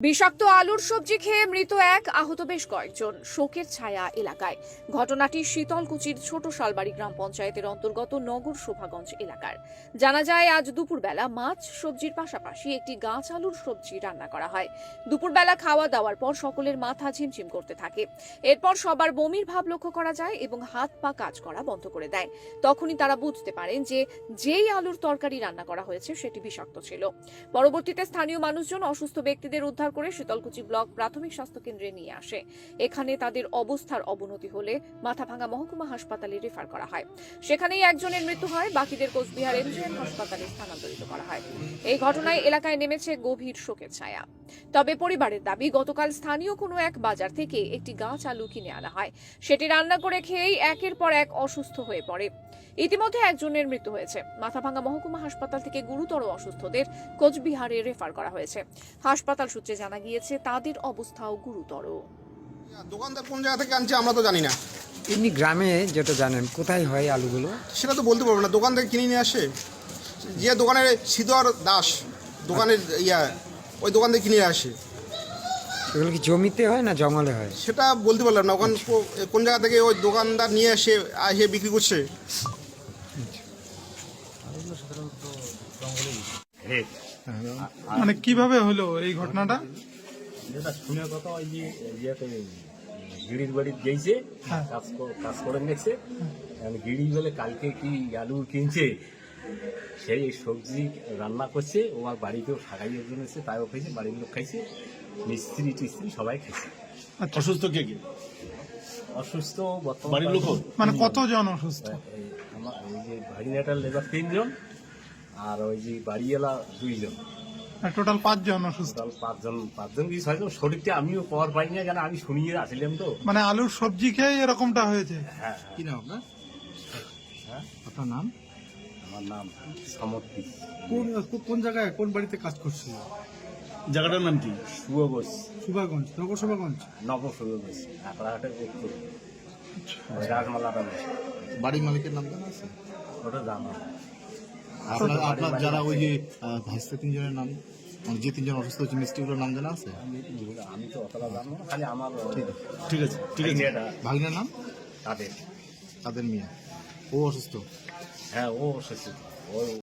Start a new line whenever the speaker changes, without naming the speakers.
বিষাক্ত আলুর সবজি খেয়ে মৃত এক আহত বেশ কয়েকজন শোকের ছায়া এলাকায়। ঘটনাটি শীতলকুচির ছোট শালবাড়ি গ্রাম পঞ্চায়েতের অন্তর্গত নগর শোভাগঞ্জ এলাকার। জানা যায়, আজ দুপুরবেলা মাছ সবজির পাশাপাশি একটি গাছ আলুর সবজি রান্না করা হয়। দুপুরবেলা খাওয়া দাওয়ার পর সকলের মাথা ঝিমঝিম করতে থাকে। এরপর সবার বমির ভাব লক্ষ্য করা যায় এবং হাত পা কাজ করা বন্ধ করে দেয়। তখনই তারা বুঝতে পারেন যে, যেই আলুর তরকারি রান্না করা হয়েছে সেটি বিষাক্ত ছিল। পরবর্তীতে স্থানীয় মানুষজন অসুস্থ ব্যক্তিদের উদ্ধার করে শীতলকুচি ব্লক প্রাথমিক স্বাস্থ্য কেন্দ্রে নিয়ে আসে। এখানে তাদের অবস্থার অবনতি হলে মাথাভাঙ্গা মহকুমা হাসপাতালে রেফার করা হয়। সেখানেই একজনের মৃত্যু হয়, বাকিদের কোচবিহার এমজিএম হাসপাতালে স্থানান্তরিত করা হয়। এই ঘটনায় এলাকায় নেমেছে গভীর শোকের ছায়া। তবে পরিবারের দাবি, গতকাল স্থানীয় কোনো এক বাজার থেকে একটি গাছ আলু কিনে আনা হয়। সেটি রান্না করে খেয়েই একের পর এক অসুস্থ হয়ে পড়ে। ইতিমধ্যে একজনের মৃত্যু হয়েছে। মাথাভাঙ্গা মহকুমা হাসপাতাল থেকে গুরুতর অসুস্থদের কোচবিহারে রেফার করা হয়েছে। হাসপাতাল সূত্রে জানা গিয়েছে তাদের অবস্থাও গুরুতর।
দোকানদার কোন জায়গা থেকে আনছে আমরা তো জানি না।
এমনি গ্রামে যেটা জানেন কোথায় হয় আলুগুলো?
সেটা তো বলতে পারব না। দোকান থেকে কিনে নিয়ে আসে। যে দোকানের সিদ্ধর দাস দোকানের ইয়া ওই দোকান থেকে কিনে নিয়ে আসে।
এগুলো কি জমিতে হয় না জঙ্গলে হয়?
সেটা বলতে পারলাম না। ওখান কোন জায়গা থেকে ওই দোকানদার নিয়ে এসে এসে বিক্রি করছে?
মানে কীভাবে হলো এই ঘটনাটা?
যেটা শুনে কথা ওই যে ইয়েতে গিড়ির বাড়ি গেছে
হ্যাঁ।
কাজ কাজ করে নিয়েছে। গিড়ি বলে কালকে কি আলু কিনছে? সেই সবজি রান্না করছে ও আর বাড়িতেও সাগাইয়ের জন্য এসে তাইও খাইছে বাড়ির লোক খাইছে। মিস্ত্রি টিস্ত্রি সবাই খাইছে।
আচ্ছা।
অসুস্থ কে কে?
অসুস্থ বর্তমান
লোকও?
মানে কতজন অসুস্থ?
এই আমার ওই যে ভাগিনাটার লেবার তিনজন। আর ওই যে বাড়িওয়ালা দুইজন।
টোটাল পাঁচজন অসুস্থ।
টোটাল পাঁচজন পাঁচজন কি ছয়জন? শরীরটা আমিও পাওয়ার পাই না কেন? আমি শুনিয়ে আসলাম তো।
মানে আলুর সবজি খেয়ে এরকমটা হয়েছে?
হ্যাঁ।
কি নাম আপনার?
হ্যাঁ?
আপনার নাম?
আমার নাম সমর্থি
কোন কোন জায়গায় কোন বাড়িতে কাজ করছিল জায়গাটার নাম কি?
শুভ ঘোষ
সুভাগঞ্জ নগর সুভাগঞ্জ
নব শুভ ঘোষ আকড়াহাটের উত্তর ওই রাজমালাটা
বাড়ির মালিকের নাম জানা আছে?
ওটা জানা।
আপনার আপনার যারা ওই যে আহ, তিনজনের নাম মানে যে তিনজন অসুস্থ হচ্ছে মিষ্টিগুলোর নাম জানা আছে?
আমি তো অতটা জানব না খালি আমার
ঠিক আছে ঠিক আছে ভাগিনার নাম?
তাদের।
তাদের মিয়া। ও অসুস্থ?
হ্যাঁ ও অসুস্থ। ও